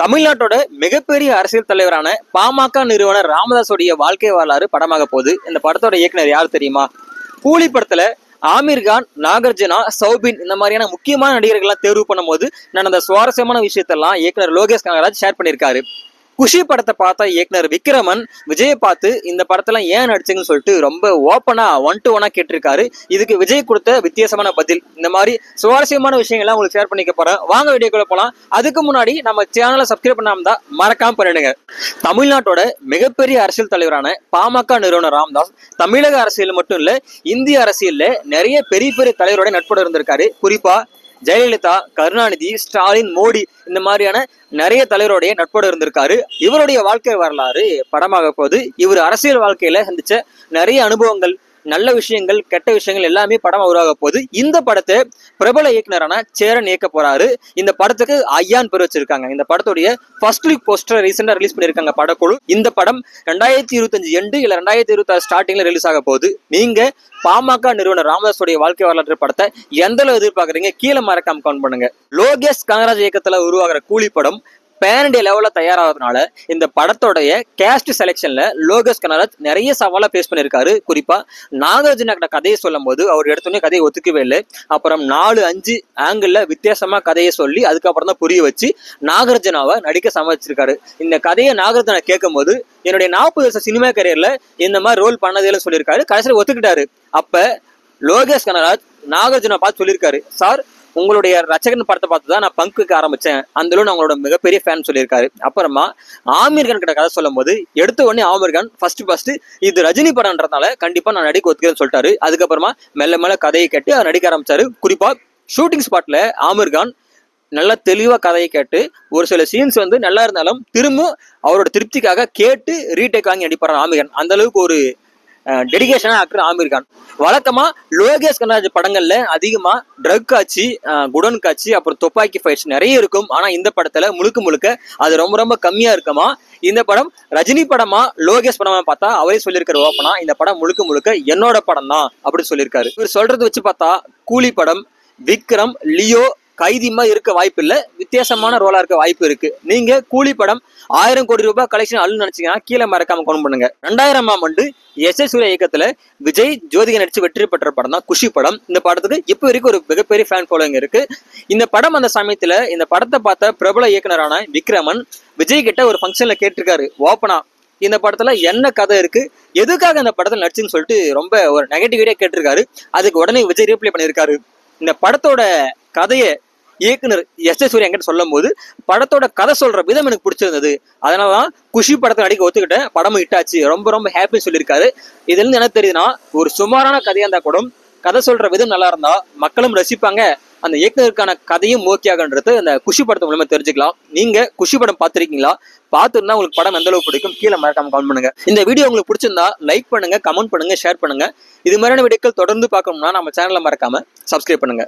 தமிழ்நாட்டோட மிகப்பெரிய அரசியல் தலைவரான பாமக நிறுவனர் ராமதாஸோடைய வாழ்க்கை வரலாறு படமாக போகுது. இந்த படத்தோட இயக்குனர் யார் தெரியுமா? கூலி படத்துல ஆமீர்கான் நாகார்ஜுனா சௌபின் இந்த மாதிரியான முக்கியமான நடிகர்கள்லாம் தேர்வு பண்ணும்போது நடந்த சுவாரஸ்யமான விஷயத்தெல்லாம் இயக்குனர் லோகேஷ் கனகராஜ் ஷேர் பண்ணியிருக்காரு. குஷி படத்தை பார்த்த இயக்குனர் விக்ரமன் விஜயை பார்த்து இந்த படத்தெல்லாம் ஏன் நடிச்சிங்கன்னு சொல்லிட்டு ரொம்ப ஓப்பனா ஒன் டு ஒன்னா கேட்டிருக்காரு. இதுக்கு விஜய் கொடுத்த வித்தியாசமான பதில். இந்த மாதிரி சுவாரஸ்யமான விஷயங்கள்லாம் உங்களுக்கு ஷேர் பண்ணிக்க போறேன். வாங்க வீடியோக்குள்ள போலாம். அதுக்கு முன்னாடி நம்ம சேனலை சப்ஸ்கிரைப் பண்ணாம தான் மறக்காம பண்ணிடுங்க. தமிழ்நாட்டோட மிகப்பெரிய அரசியல் தலைவரான பாமக நிறுவனர் ராம்தாஸ் தமிழக அரசியல் மட்டும் இல்ல இந்திய அரசியல்ல நிறைய பெரிய பெரிய தலைவரோட நட்போட இருந்திருக்காரு. குறிப்பா ஜெயலலிதா கருணாநிதி ஸ்டாலின் மோடி இந்த மாதிரியான நிறைய தலைவருடைய நட்போடு இருந்திருக்காரு. இவருடைய வாழ்க்கை வரலாறு படமாக போது இவர் அரசியல் வாழ்க்கையில சந்திச்ச நிறைய அனுபவங்கள் நல்ல விஷயங்கள் கெட்ட விஷயங்கள் எல்லாமே படமாக உருவாக போகுது. இந்த படத்தை பிரபல இயக்குனரான சேரன் இயக்க போறாரு. இந்த படத்துக்கு ஐயான் பேர் வச்சிருக்காங்க. இந்த படத்துடைய ஃபர்ஸ்ட் லுக் போஸ்டர் ரீசெண்டாக ரிலீஸ் பண்ணியிருக்காங்க படக்குழு. இந்த படம் ரெண்டாயிரத்தி இருபத்தஞ்சு எண்டு இல்லை ரெண்டாயிரத்தி இருபத்தாறு ஸ்டார்டிங்ல ரிலீஸ் ஆக போகுது. நீங்க பாமக நிறுவனர் ராமதாஸுடைய வாழ்க்கை வரலாற்று படத்தை எந்த அளவு எதிர்பார்க்குறீங்க? கீழே மறக்காம கவுண்ட் பண்ணுங்க. லோகேஷ் கனகராஜ் இயக்கத்தில் உருவாகிற கூலி படம் பேன் இண்டியா லெவலில் தயாராகிறதுனால இந்த படத்தோடைய கேஸ்ட் செலெக்ஷன்ல லோகேஷ் கனராஜ் நிறைய சவாலாக ஃபேஸ் பண்ணியிருக்காரு. குறிப்பாக நாகார்ஜுன கதையை சொல்லும் போது அவர் எடுத்தோடனே கதையை ஒத்துக்கவே இல்லை. அப்புறம் நாலு அஞ்சு ஆங்கிளில் வித்தியாசமா கதையை சொல்லி அதுக்கப்புறம் தான் புரிய வச்சு நாகார்ஜுனாவை நடிக்க சமைச்சிருக்காரு இந்த கதையை நாகார்ஜுனா கேட்கும் போது என்னுடைய நாற்பது வருஷம் சினிமா கரியரில் இந்த மாதிரி ரோல் பண்ணதேன்னு சொல்லியிருக்காரு. கடைசியில் ஒத்துக்கிட்டாரு. அப்போ லோகேஷ் கனராஜ் நாகார்ஜுனா பார்த்து சொல்லியிருக்காரு சார் உங்களுடைய ரச்சகன் படத்தை பார்த்து தான் நான் பங்குக்கு ஆரம்பித்தேன் அந்த அளவு நான் உங்களோட மிகப்பெரிய ஃபேன் சொல்லியிருக்காரு. அப்புறமா ஆமீர் கான் கிட்ட கதை சொல்லும் போது எடுத்த உடனே ஆமீர் கான் ஃபர்ஸ்ட் ஃபர்ஸ்ட் இது ரஜினி படம்ன்றதுனால கண்டிப்பாக நான் நடிக்க ஒத்துக்கிறேன்னு சொல்லிட்டாரு. அதுக்கப்புறமா மெல்ல மெல்ல கதையை கேட்டு அவர் நடிக்க ஆரம்பிச்சாரு. குறிப்பாக ஷூட்டிங் ஸ்பாட்டில் ஆமீர் கான் நல்லா தெளிவாக கதையை கேட்டு ஒரு சில சீன்ஸ் வந்து நல்லா இருந்தாலும் திரும்ப அவரோட திருப்திக்காக கேட்டு ரீடேக் வாங்கி நடிப்பார் ஆமிகன் அந்த அளவுக்கு ஒரு டெடிகேஷனாக ஆக்டர் ஆமீர் கான் வழக்கமா லோகேஷ் கனராஜ் படங்கள்ல அதிகமா ட்ரக் காட்சி குடன் காட்சி அப்புறம் துப்பாக்கி ஃபைட்ஸ் நிறைய இருக்கும். ஆனா இந்த படத்துல முழுக்க முழுக்க அது ரொம்ப ரொம்ப கம்மியா இருக்குமா? இந்த படம் ரஜினி படமா லோகேஷ் படமா பார்த்தா அவரே சொல்லியிருக்கிற ஓப்பனா இந்த படம் முழுக்க முழுக்க என்னோட படம் தான் அப்படின்னு சொல்லியிருக்காரு இவர் சொல்றது வச்சு பார்த்தா கூலி படம் விக்ரம் லியோ கைதிமா இருக்க வாய்ப்பு இல்லை வித்தியாசமான ரோலா இருக்க வாய்ப்பு இருக்கு. நீங்க கூலி படம் ஆயிரம் கோடி ரூபாய் கலெக்ஷன் அள்ளு நினைச்சீங்கன்னா கீழே மறக்காம கொண்டு பண்ணுங்க. ரெண்டாயிரம் ஆண்டு எஸ் எஸ் சூர்யா இயக்கத்துல விஜய் ஜோதிகா நடிச்சு வெற்றி பெற்ற படம் தான் குஷி படம். இந்த படத்துக்கு இப்போ வரைக்கும் ஒரு மிகப்பெரிய ஃபேன் ஃபாலோயிங் இருக்கு. இந்த படம் அந்த சமயத்துல இந்த படத்தை பார்த்த பிரபல இயக்குனரான விக்ரமன் விஜய் கிட்ட ஒரு ஃபங்க்ஷன்ல கேட்டிருக்காரு. ஓப்பனா இந்த படத்துல என்ன கதை இருக்கு? எதுக்காக இந்த படத்துல நடிச்சுன்னு சொல்லிட்டு ரொம்ப ஒரு நெகட்டிவிட்டியா கேட்டிருக்காரு. அதுக்கு உடனே விஜய் ரீப்ளை பண்ணியிருக்காரு. இந்த படத்தோட கதையை இயக்குனர் எஸ் ஏ சூர்யா என்கிட்ட சொல்லும் போது படத்தோட கதை சொல்ற விதம் எனக்கு பிடிச்சிருந்தது. அதனால தான் குஷி படத்தை நடிக்க ஒத்துக்கிட்டேன். படமும் இட்டாச்சு ரொம்ப ரொம்ப ஹாப்பின்னு சொல்லியிருக்காரு. இதுல இருந்து என்ன தெரியுதுன்னா ஒரு சுமாரான கதையா இருந்தா கூட கதை சொல்ற விதம் நல்லா இருந்தா மக்களும் ரசிப்பாங்க. அந்த இயக்குனருக்கான கதையும் ஓகே ஆகுன்றது அந்த குஷி படத்தை மூலமா தெரிஞ்சுக்கலாம். நீங்க குஷி படம் பார்த்துருக்கீங்களா? பார்த்துருந்தா உங்களுக்கு படம் எந்த அளவுக்கு பிடிக்கும்? கீழே மறக்காம கமெண்ட் பண்ணுங்க. இந்த வீடியோ உங்களுக்கு பிடிச்சிருந்தா லைக் பண்ணுங்க கமெண்ட் பண்ணுங்க ஷேர் பண்ணுங்க. இது மாதிரியான வீடியோக்கள் தொடர்ந்து பார்க்கணும்னா நம்ம சேனலை மறக்காம சப்ஸ்கிரைப் பண்ணுங்க.